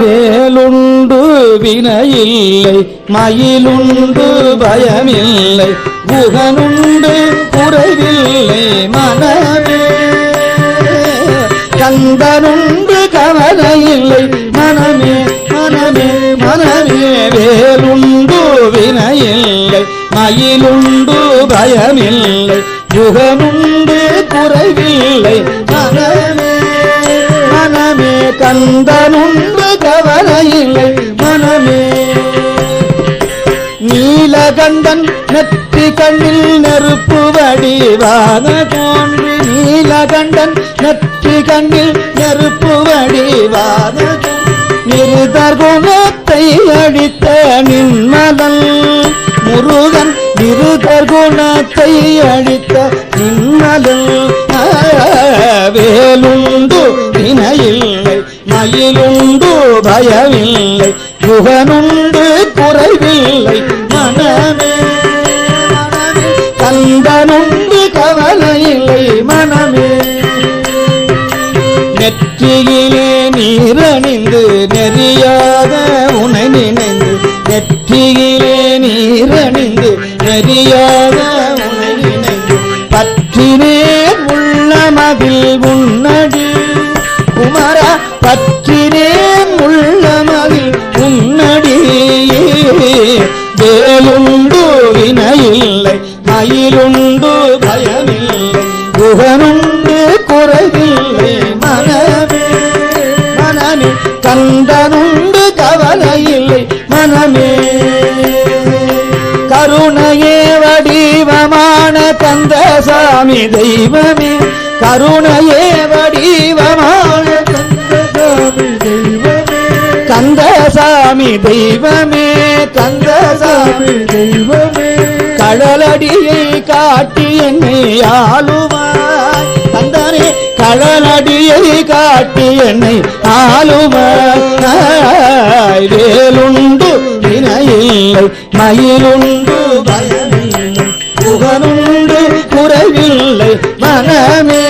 வேலுண்டு வினையில்லை மயிலுண்டு பயமில்லை குகனுண்டு குறைவில்லை மனமே. கந்தனுண்டு கவலையில்லை மனமே மனமே மனமே. வேலுண்டு வினையில்லை மயிலுண்டு பயமில்லை யுகமுண்டு குறைவில்லை மனமே. மனமே கந்தனுண்டு கவலையில்லை மனமே. நீலகண்டன் நெற்றி கண்ணில் நெருப்பு வடிவாக தோன்றி நீலகண்டன் நெற்றி கண்ணில் நெருப்பு வடிவாக நிறுதர் குணத்தை அடித்த நின்மலன். முருகன் நிருதர் குணத்தை அடித்த நின்மலன் வேலுண்டு வினையில்லை மயிலுண்டு பயமில்லை குகனுண்டு குறைவில்லை மனமே மனமே கந்தனுண்டு கவலையில்லை மனமே. நெற்றியிலே நீரணிந்து நெறியாத உனை நினைந்து நெற்றியிலே நீரணிந்து நெறியாத உனை நினைந்து பற்றினே உள்ளமதில் வேலுண்டு வினையில்லை மயிலுண்டு பயமில்லை குகனுண்டு குறைவில்லை மனமே மனமே கண்டனுண்டு கவலையில்லை மனமே. கருணையே வடிவமான தந்த சாமி தெய்வமே கருணையே கந்தசாமி தெய்வமே கந்தசாமி தெய்வமே. கடலடியை காட்டி என்னை ஆளுவாய். கந்தனே கடலடியை காட்டி என்னை ஆளுவாய். வேலுண்டு வினையில்லை மயிலுண்டு பயமில்லை புகனுண்டு குறைவில்லை மனமே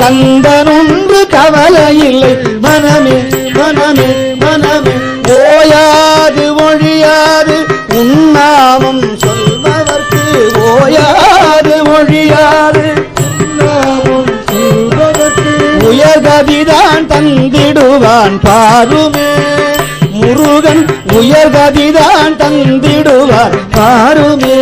கந்தனொன்று கவலையில்லை. மனமே மனமே மனமே. ஓயாது ஒழியாது உன்னாமம் சொல்பவர்க்கு ஓயாது ஒழியாது உன்னாமம் சொல்பவர்க்கு உயர்கதிதான் தந்திடுவான் பாருமே. முருகன் உயர்கதிதான் தந்திடுவார் பாருமே.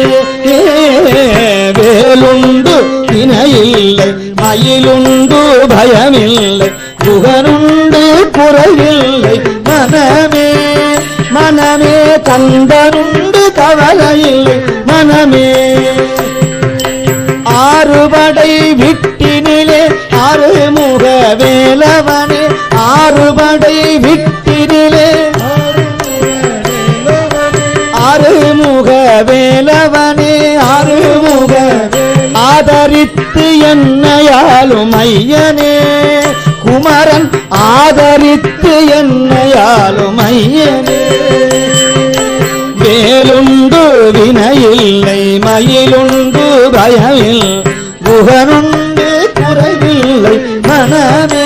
வேலுண்டு வினையில்லை மயிலுண்டு பயமில்லை புகனுண்டு குறையில்லை. மனமே மனமே தந்தனுண்டு கவலையில்லை. மனமே ஆறுபடை விட்டினிலே ஆறுமுக வேலவனே. ஆறுபடை விட்டினிலே ஆறுமுக வேலவனே. ஆறு ஆதரித்து என்னையாலும் ஐயனே. குமரன் ஆதரித்து என்னையாலும் ஐயனே. வேலுண்டு வினையில்லை மயிலுண்டு பயமில் குகனுண்டு குறைவில்லை மனமே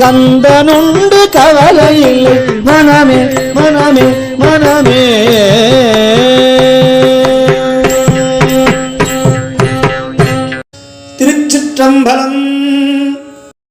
கந்தனுண்டு கவலையில் மனமே மனமே மனமே.